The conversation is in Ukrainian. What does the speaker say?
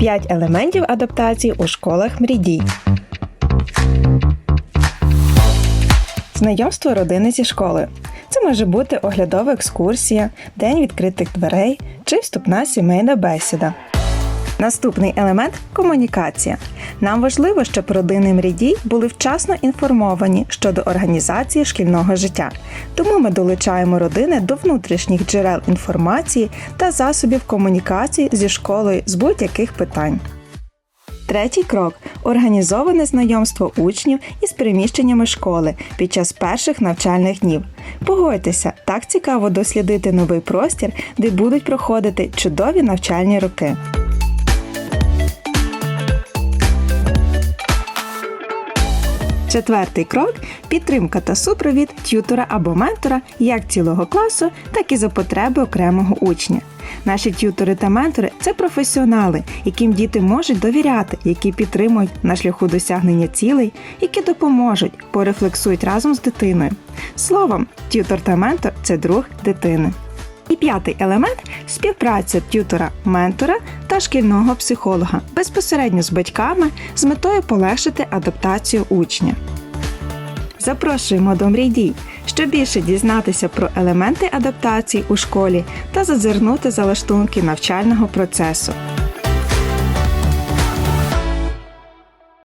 5 елементів адаптації у школах мрідій. Знайомство родини зі школи. Це може бути оглядова екскурсія, день відкритих дверей чи вступна сімейна бесіда. Наступний елемент комунікація. Нам важливо, щоб родини мрідій були вчасно інформовані щодо організації шкільного життя. Тому ми долучаємо родини до внутрішніх джерел інформації та засобів комунікації зі школою з будь-яких питань. Третій крок організоване знайомство учнів із приміщеннями школи під час перших навчальних днів. Погодьтеся, так цікаво дослідити новий простір, де будуть проходити чудові навчальні роки. Четвертий крок підтримка та супровід т'ютора або ментора як цілого класу, так і за потреби окремого учня. Наші т'ютори та ментори це професіонали, яким діти можуть довіряти, які підтримують на шляху досягнення цілей, які допоможуть, порефлексують разом з дитиною. Словом, т'ютор та ментор це друг дитини. І п'ятий елемент співпраця т'ютора, ментора та шкільного психолога безпосередньо з батьками з метою полегшити адаптацію учня. Запрошуємо до мрій щоб більше дізнатися про елементи адаптації у школі та зазирнути за лаштунки навчального процесу.